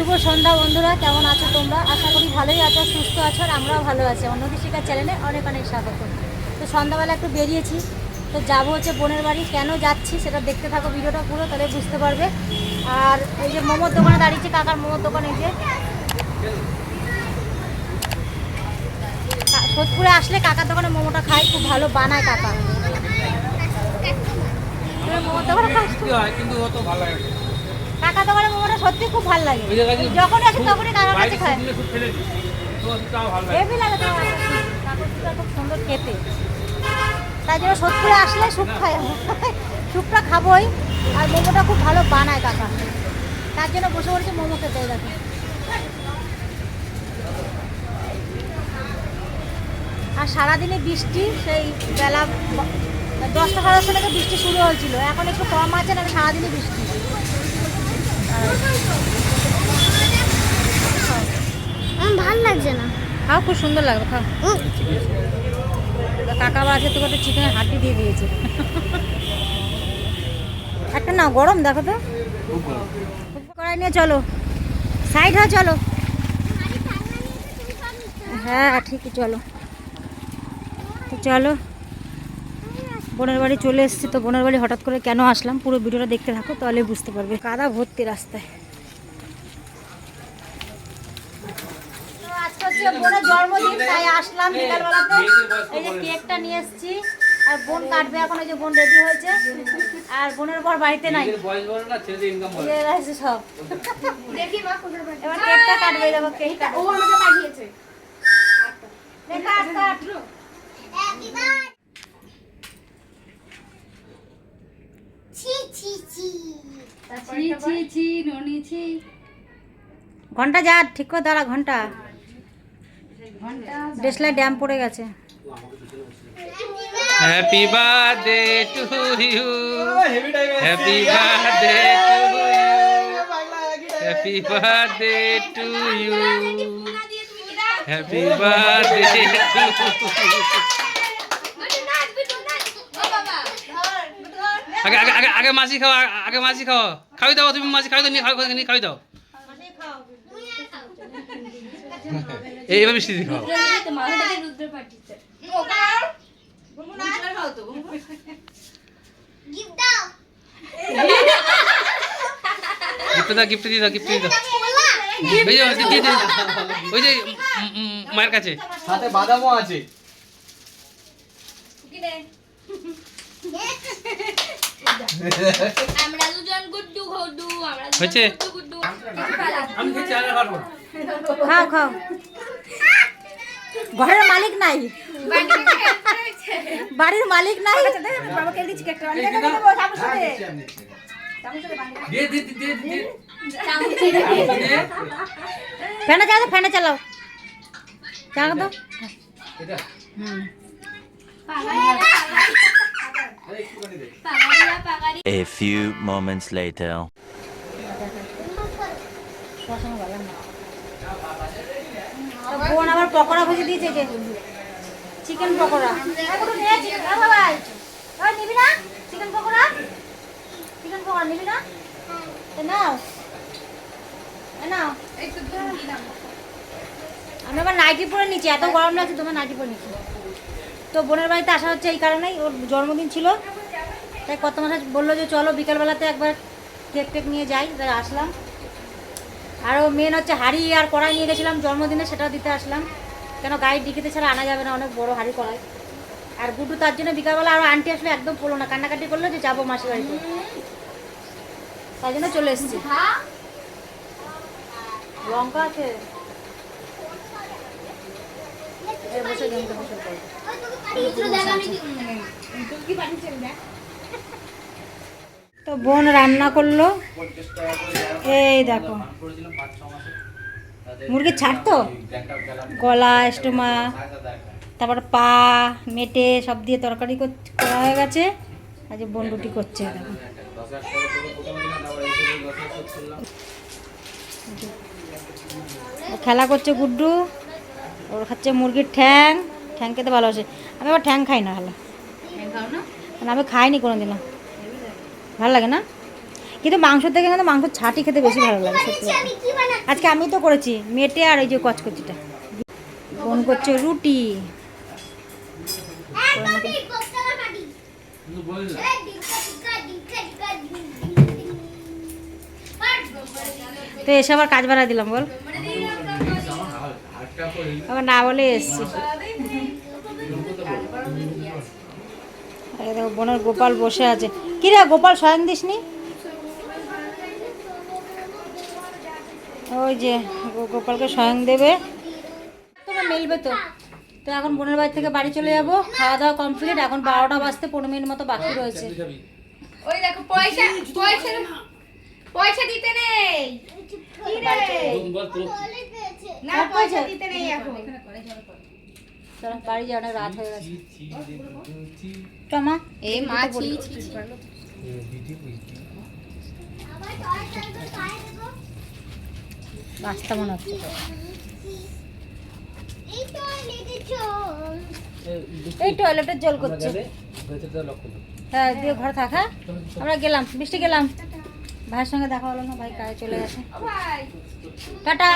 শুভ সন্ধ্যা বন্ধুরা, কেমন আছো তোমরা? আশা করি ভালোই আছো, সুস্থ আছো, আর আমরাও ভালো আছি। অন্যদি শিকার চ্যানেলে অনেক অনেক স্বাগত। তো সন্ধ্যাবেলা একটু বেরিয়েছি, তো যাব হচ্ছে বোনের বাড়ি। কেন যাচ্ছি সেটা দেখতে থাকো ভিডিওটা পুরো, তাহলে বুঝতে পারবে। আর এই যে মোমোর দোকানে দাঁড়িয়েছি, কাকার মোমোর দোকান যে। সোদপুরে আসলে কাকার দোকানে মোমোটা খাই, খুব ভালো বানায় কাকা। মোমোর দোকানে কিন্তু। কাকা দোকানে মোমোটা সত্যি খুব ভালো লাগে। যখনই আসি তখনই কাকার কাছে লাগে। হেভি লাগে তো খুব সুন্দর খেতে। তাই জন্য সত্যি আসলে স্যুপ খাই। স্যুপটা খাবোই। আর মোমোটা খুব ভালো বানায় কাকা। তার জন্য বসে পড়েছি মোমো খেতে দেখো। আর সারাদিনে বৃষ্টি সেই বেলা দশটা সাড়ে দশটা থেকে বৃষ্টি শুরু হয়েছিল। এখন একটু কম আছে না সারাদিনে বৃষ্টি। ভালো লাগছে না। খাও খুব সুন্দর লাগবে খাও। কাকা তোকে একটা চিকেনের হাড্ডি দিয়ে দিয়েছে। একটা না গরম দেখো তো। কড়াই নিয়ে চলো। সাইড হয়ে চলো। হ্যাঁ ঠিকই চলো। তো চলো। বোনের বাড়ি চলে এসেছি তো বোনের বাড়ি হঠাৎ করে কেন আসলাম? পুরো ভিডিওটা দেখতে থাকো তাহলে বুঝতে পারবে। কাদা ভর্তি রাস্তায় তো আজকে হচ্ছে বোনের জন্মদিন তাই আসলাম বিকালবেলাতে। এই যে কেকটা নিয়ে এসেছি আর বোন কাটবে এখন ওই যে বোন রেডি হয়েছে। আর বোনের বাড়িতে নাই। আছে সব। এবার কেকটা কাটবে দেখো ও আমাকে পাঠিয়েছে। ঘণ্টা যা ঠিক করে দাঁড়া ঘণ্টা। দেশলাই ড্যাম পড়ে গেছে। Happy birthday to you happy birthday to you happy birthday to you happy birthday to আগে আগে আগে আগে মাছি খাও আগে- মাছি খাও। খাওয়াই দাও তুমি মাছি খাওয়াই দাও নিয়ে খাওয়াই দাও। এইভাবে দিয়ে খাও গিফট দাও। গিফট দাও দিয়ে দাও। গিফট দিয়ে দাও। ওই যে দিয়ে ওই মায়ের কাছে। সাথে বাদামও আছে। আমরা দুজন গুড্ডু গুড্ডু আমরা গুড্ডু আমি পারব না। খাও খাও ঘরের মালিক নাই বাড়ির মালিক নাই এই দিদা। দিয়ে দিয়ে দিয়ে দিয়ে দিয়ে ফ্যানে চালাও ফ্যানে চালাও চালাও তো এটা হুম পাগাড়িয়া পাগাড়ি A few moments later. Pakora ভেজে দিয়েছে যে। চিকেন পকোড়া। খাব ভাই ওই নিবি না? চিকেন পকোড়া? চিকেন পকোড়া নিবি না? নাও। নাও। আমি আবার নাইটি পরে নিচ্ছি, এত গরম লাগছে, তোমার নাইটি পরে নিচ্ছি। তো বোনের বাড়িতে আসা হচ্ছে এই কারণেই, ওর জন্মদিন ছিল। তাই কত মাসে বলল যে, চলো বিকালবেলাতে একবার কেক টেক নিয়ে যাই তাই আসলাম। আরও মেন হচ্ছে হাড়ি আর কড়াই নিয়ে গেছিলাম জন্মদিনে, সেটাও দিতে আসলাম। কেন গাড়ির ডিকিতে ছাড়া আনা যাবে না, অনেক বড় হাড়ি কড়াই আর গুড্ডু তার জন্য বিকালবেলা আরও আন্টি আসলে একদম পড়ল না, কান্নাকাটি করল যে যাব মাসির বাড়িতে। তাই জন্য চলে এসেছি। লঙ্কা আছে? তো বোন রান্না করল। এই দেখো। মুরগির ছাড় তো? গলা স্টোমা তারপর পা মেটে সব দিয়ে তরকারি কর- হয়ে গেছে। আজ বোন রুটি করছে খেলা করছে গুড্ডু। ওর খাচ্ছে মুরগির ঠ্যাং। ঠ্যাং খেতে ভালোবাসে। আমি আবার ঠ্যাং খাই না হলে আমি খাইনি কোনো দিনও ভালো লাগে না? কিন্তু মাংস থেকে কিন্তু মাংস ছাটি খেতে বেশি ভালো লাগে সত্যি আজকে আমি তো করেছি মেটে আর ওই যে কচকচিটা বোন করছে রুটি তো এসে আবার কাজ বাড়া দিলাম বল আবার না বলে এসছি দেখো বোনের গোপাল বসে আছে কিরে গোপাল স্বয়ং দিসনি ওই যে গো- গোপালকে স্বয়ং দেবে তোমার মিলবে তো তো এখন বোনের বাড়ি থেকে বাড়ি চলে যাব খাওয়া দাওয়া কমপ্লিট এখন বারোটা বাজতে পনেরো মিনিট মতো বাকি রয়েছে ওই দেখো পয়সা পয়সা পয়সা দিতে নেই না পয়সা দিতে নেই এখন চলো বাড়ি যাও অনেক রাত হয়ে গেছে টমা এ মা ছি রাস্তা মনে হচ্ছে তো এই টয়লেটের জল। করছে। হ্যাঁ দিয়ে ঘরে থাকা আমরা গেলাম বৃষ্টি গেলাম। ভাইয়ের সঙ্গে দেখা হলো না ভাই কাজে চলে গেছে। টাটা।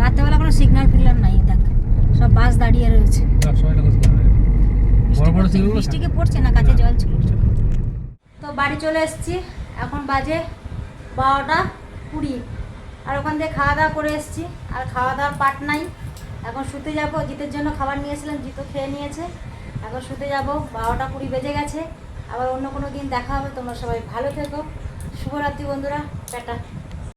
রাত্রেবেলা কোনো সিগন্যাল ফিগন্যাল নাই দেখ। সব বাস দাঁড়িয়ে রয়েছে। বৃষ্টিকে পড়ছে না কাছে জল ছিল। বাড়ি চলে এসেছি। এখন বাজে বারোটা কুড়ি। আর ওখান থেকে খাওয়া দাওয়া করে এসেছি। আর খাওয়া দাওয়ার পাট নাই। এখন শুতে যাব। জিতের জন্য খাবার নিয়েছিলাম। জিতো খেয়ে নিয়েছে। এখন শুতে যাব। বারোটা কুড়ি বেজে গেছে। আবার অন্য কোনো দিন দেখা হবে। তোমরা সবাই ভালো থেকো। শুভরাত্রি বন্ধুরা। টাটা।